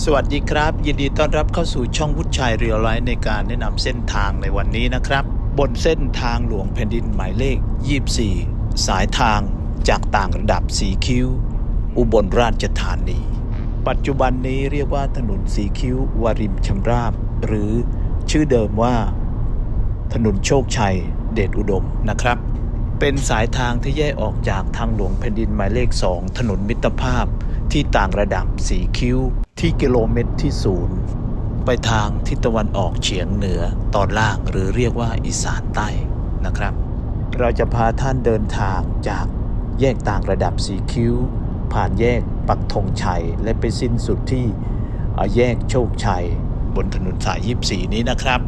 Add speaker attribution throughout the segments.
Speaker 1: สวัสดีครับ ยินดีต้อนรับเข้าสู่ช่องวุฒิชัยเรียลไลฟ์ในการแนะนำเส้นทางในวันนี้นะครับ บนเส้นทางหลวงแผ่นดินหมายเลข 24 สายทางจากต่างระดับสีคิ้ว อุบลราชธานี ปัจจุบันนี้เรียกว่าถนนสีคิ้ววาริมชำราบ หรือชื่อเดิมว่า ถนนโชคชัยเดชอุดมนะครับ เป็นสายทางที่แยกออกจากทางหลวงแผ่นดินหมายเลข 2 ถนนมิตรภาพ ที่ต่างระดับสีคิ้วที่กิโลเมตรที่ศูนย์ไปทางทิศตะวันออกเฉียงเหนือตอนล่างหรือเรียกว่าอีสานใต้นะครับ เราจะพาท่านเดินทางจากแยกต่างระดับสีคิ้ว ผ่านแยกปักธงชัย และไปสิ้นสุดที่แยกโชคชัย บนถนนสาย 24 นี้นะครับ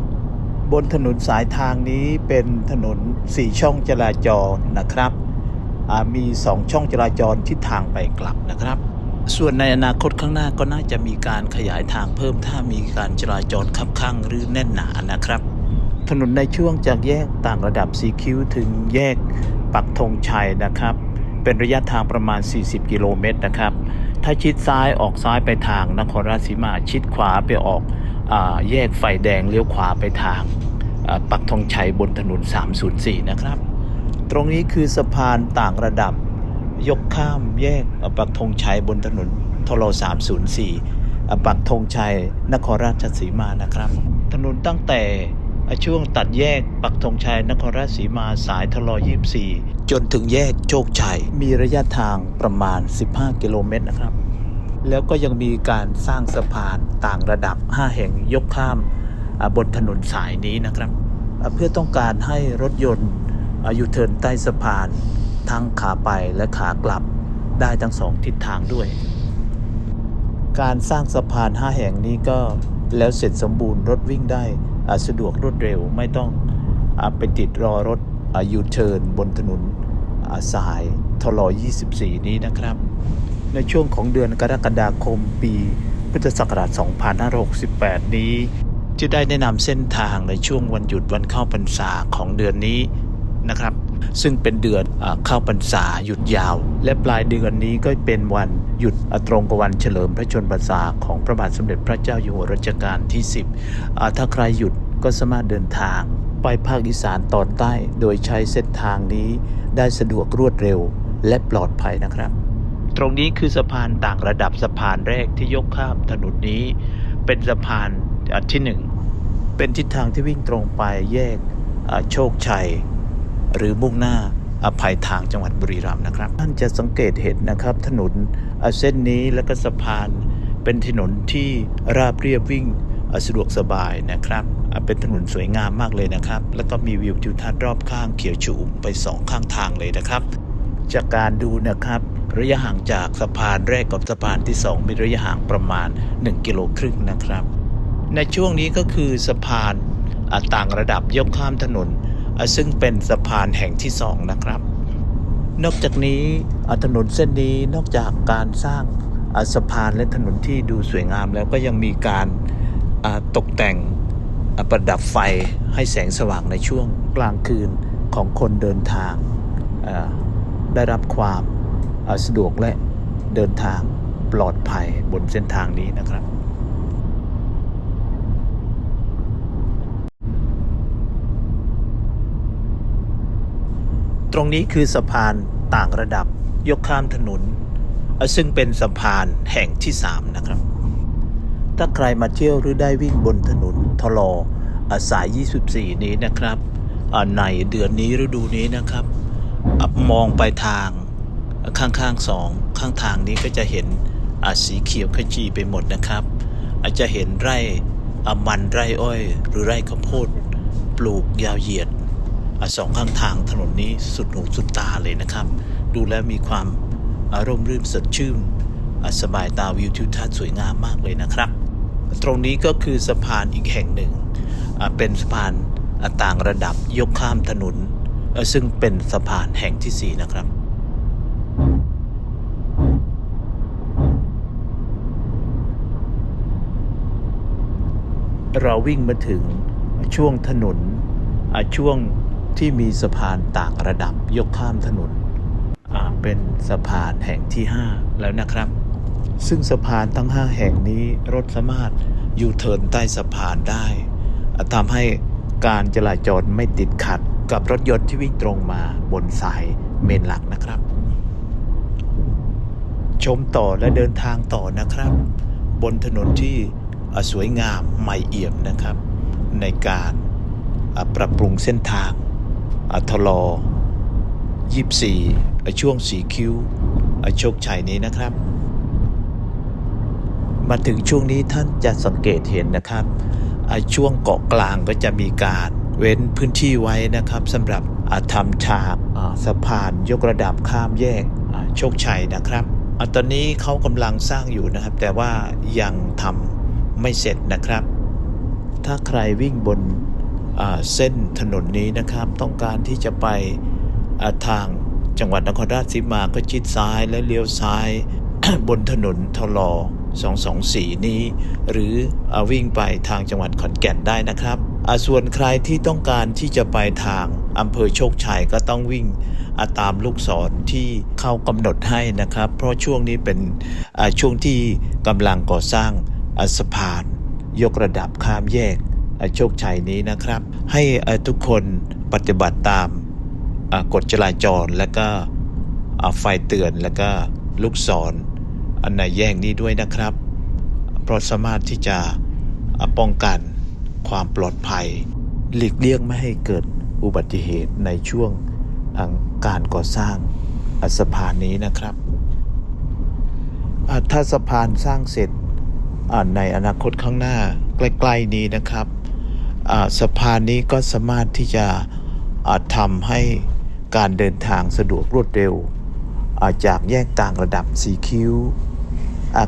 Speaker 1: บนถนนสายทางนี้เป็นถนน 4 ช่องจราจรนะครับมี 2 ช่องจราจรที่ทางไปกลับนะครับ ส่วนในอนาคตข้างหน้าก็น่าจะมีการขยายทางเพิ่มถ้ามีการจราจรคับข้างหรือแน่นหนานะครับ ถนนในช่วงจากแยกต่างระดับสีคิ้วถึงแยกปักธงชัยนะครับ เป็นระยะทางประมาณ 40 กิโลเมตรนะครับ ถ้าชิดซ้ายออกซ้ายไปทางนครราชสีมาชิดขวาไปออกอแยกไฟแดงเลี้ยวขวาไปทางปักธงชัยบนถนน 304 นะครับ ตรงนี้คือสะพานต่างระดับ ยกข้ามแยกอ่าปักธงชัยบนถนนทล304อ่ปักธงชัยนครราชสีมานะครับ ถนนตั้งแต่ช่วงตัดแยกปักธงชัยนครราชสีมาสายทล24 จนถึงแยกโชคชัย มีระยะทางประมาณ 15 กิโลเมตรนะครับ แล้วก็ยังมีการสร้างสะพานต่างระดับ 5 แห่งยกข้ามบนถนนสายนี้นะครับ เพื่อต้องการให้รถยนต์อยูเทิร์นใต้สะพาน ทั้งขาไปและขากลับได้ทั้งสองทิศทางด้วย การสร้างสะพาน 5 แห่งนี้ก็แล้วเสร็จสมบูรณ์รถวิ่งได้สะดวกรวดเร็วไม่ต้องอไปติดรอรถยูเทิร์นบนถนนสายทลอ24 นี้นะครับ ในช่วงของเดือนกรกฎาคมปีพุทธศักราช 2568 นี้ จะได้แนะนำเส้นทางในช่วงวันหยุดวันเข้าพรรษาของเดือนนี้ นะครับ ซึ่งเป็นเดือนเข้าพรรษาหยุดยาว และปลายเดือนนี้ก็เป็นวันหยุดตรงกับวันเฉลิมพระชนมพรรษาของพระบาทสมเด็จพระเจ้าอยู่หัวรัชกาลที่ 10 ถ้าใครหยุดก็สามารถเดินทาง ไปภาคอีสานตอนใต้โดยใช้เส้นทางนี้ได้สะดวกรวดเร็วและปลอดภัยนะครับ ตรงนี้คือสะพานต่างระดับสะพานแรกที่ยกข้ามถนนนี้ เป็นสะพานอะที่หนึ่งเป็นทิศทางที่วิ่งตรงไปแยกโชคชัย หรือมุ่งหน้าอภัยทางจังหวัดบุรีรัมย์นะครับ ท่านจะสังเกตเห็นนะครับ ถนนเส้นนี้และก็สะพานเป็นถนนที่ราบเรียบวิ่งสะดวกสบายนะครับ เป็นถนนสวยงามมากเลยนะครับ แล้วก็มีวิวทิวทัศน์รอบข้างเขียวชุ่มไปสองข้างทางเลยนะครับ จากการดูนะครับ ระยะห่างจากสะพานแรกกับสะพานที่ 2 มีระยะห่างประมาณ 1 กิโลครึ่งนะครับ ในช่วงนี้ก็คือสะพานต่างระดับยกข้ามถนน ซึ่งเป็นสะพานแห่งที่2นะครับ นอกจากนี้ถนนเส้นนี้นอกจากการสร้างสะพานและถนนที่ดูสวยงามแล้วก็ยังมีการตกแต่งประดับไฟให้แสงสว่างในช่วงกลางคืนของคนเดินทาง ได้รับความสะดวกและเดินทางปลอดภัยบนเส้นทางนี้นะครับ ตรงนี้คือสะพานต่างระดับยกข้ามถนน ซึ่งเป็นสะพานแห่งที่ 3 นะครับ ถ้าใครมาเที่ยวหรือได้วิ่งบนถนนทลอสาย 24 นี้นะครับในเดือนนี้ฤดูนี้นะครับมองไปทางข้างๆสองข้างทางนี้ก็จะเห็นสีเขียวขจีไปหมดนะครับ อาจจะเห็นไร่อมันไร่อ้อย หรือไร่ข้าวโพด ปลูกยาวเหยียด สองข้างทางถนนนี้สุดหูสุดตาเลยนะครับ ดูแล้วมีความอารมณ์รื่นสดชื่นสบายตาวิวทิวทัศน์สวยงามมากเลยนะครับ ตรงนี้ก็คือสะพานอีกแห่งหนึ่ง เป็นสะพานต่างระดับยกข้ามถนน ซึ่งเป็นสะพานแห่งที่ 4 นะครับเราวิ่งมาถึงช่วงถนนช่วง ที่มีสะพานต่างระดับยกข้ามถนนเป็นสะพานแห่งที่ 5 แล้วนะครับ ซึ่งสะพานทั้ง 5 แห่งนี้รถสามารถยูเทิร์นใต้สะพานได้ทำให้การจราจรไม่ติดขัดกับรถยนต์ที่วิ่งตรงมาบนสายเมนหลักนะครับ ชมต่อและเดินทางต่อนะครับ บนถนนที่สวยงามใหม่เอี่ยมนะครับ ในการปรับปรุงเส้นทาง อะทลอ24อ่ช่วงสีคิ้วอะโชคชัยนี้นะครับ มาถึงช่วงนี้ท่านจะสังเกตเห็นนะครับอะช่วงเกาะกลางก็จะมีการเว้นพื้นที่ไว้นะครับสำหรับอะทำฉากสะพานยกระดับข้ามแยกโชคชัยนะครับอตอนนี้เขากำลังสร้างอยู่นะครับ แต่ว่ายังทำไม่เสร็จนะครับ ถ้าใครวิ่งบน เส้นถนนนี้นะครับ ต้องการที่จะไปทางจังหวัดนครราชสีมาก็ชิดซ้ายและเลี้ยวซ้าย บนถนนทลอ224 นี้ หรืออวิ่งไปทางจังหวัดขอนแก่นได้นะครับส่วนใครที่ต้องการที่จะไปทางอำเภอโชคชัยก็ต้องวิ่งาตามลูกศรที่เขากำหนดให้นะครับ เพราะช่วงนี้เป็นช่วงที่กำลังก่อสร้างสะพาน ยกระดับข้ามแยก โชคชัยนี้นะครับ ให้ทุกคนปฏิบัติตามกฎจราจรและก็ไฟเตือนและก็ลูกศรอันในแยกนี้ด้วยนะครับ เพราะสามารถที่จะป้องกันความปลอดภัย หลีกเลี่ยงไม่ให้เกิดอุบัติเหตุในช่วงการก่อสร้างสะพานนี้นะครับถ้าสะพานสร้างเสร็จในอนาคตข้างหน้าใกล้ ๆ นี้นะครับ สะพานนี้ก็สามารถที่จะทำให้การเดินทางสะดวกรวดเร็วาจากแยกต่างระดับสีคิ้ว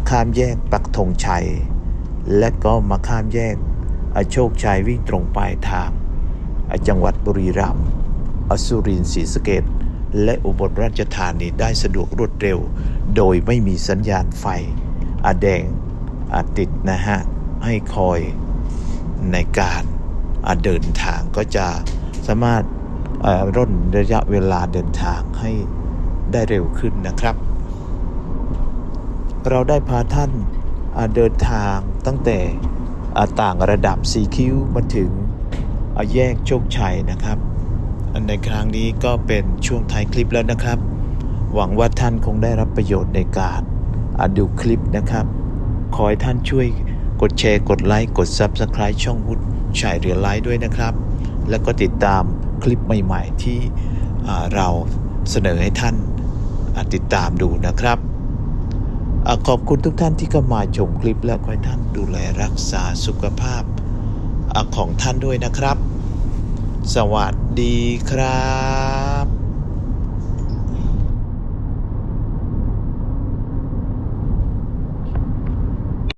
Speaker 1: ข้ามแยกปักธงชัย และก็มาข้ามแยกโชคชัยวิ่งตรงปลายทางาจังหวัดบุรีรัมย์สุรินทร์ศรีสะเกษและอุบลราชธานีได้สะดวกรวดเร็ว โดยไม่มีสัญญาณไฟแดงติดนะฮะ ให้คอยในการ เดินทางก็จะสามารถอ่าร่นระยะเวลาเดินทางให้ได้เร็วขึ้นนะครับ เราได้พาท่านเดินทางตั้งแต่ต่างระดับสีคิวมาถึงแยกโชคชัยนะครับในครั้งนี้ก็เป็นช่วงท้ายคลิปแล้วนะครับ หวังว่าท่านคงได้รับประโยชน์ในการดูคลิปนะครับ ขอให้ท่านช่วยกดแชร์กดไลค์กด Subscribe ช่องวุฒ ชายเรียลไลฟ์ด้วยนะครับ แล้วก็ติดตามคลิปใหม่ ๆ ที่เราเสนอให้ท่านติดตามดูนะครับอขอบคุณทุกท่านที่เข้ามาชมคลิปและขอให้ท่านดูแลรักษาสุขภาพอของท่านด้วยนะครับ สวัสดีครับ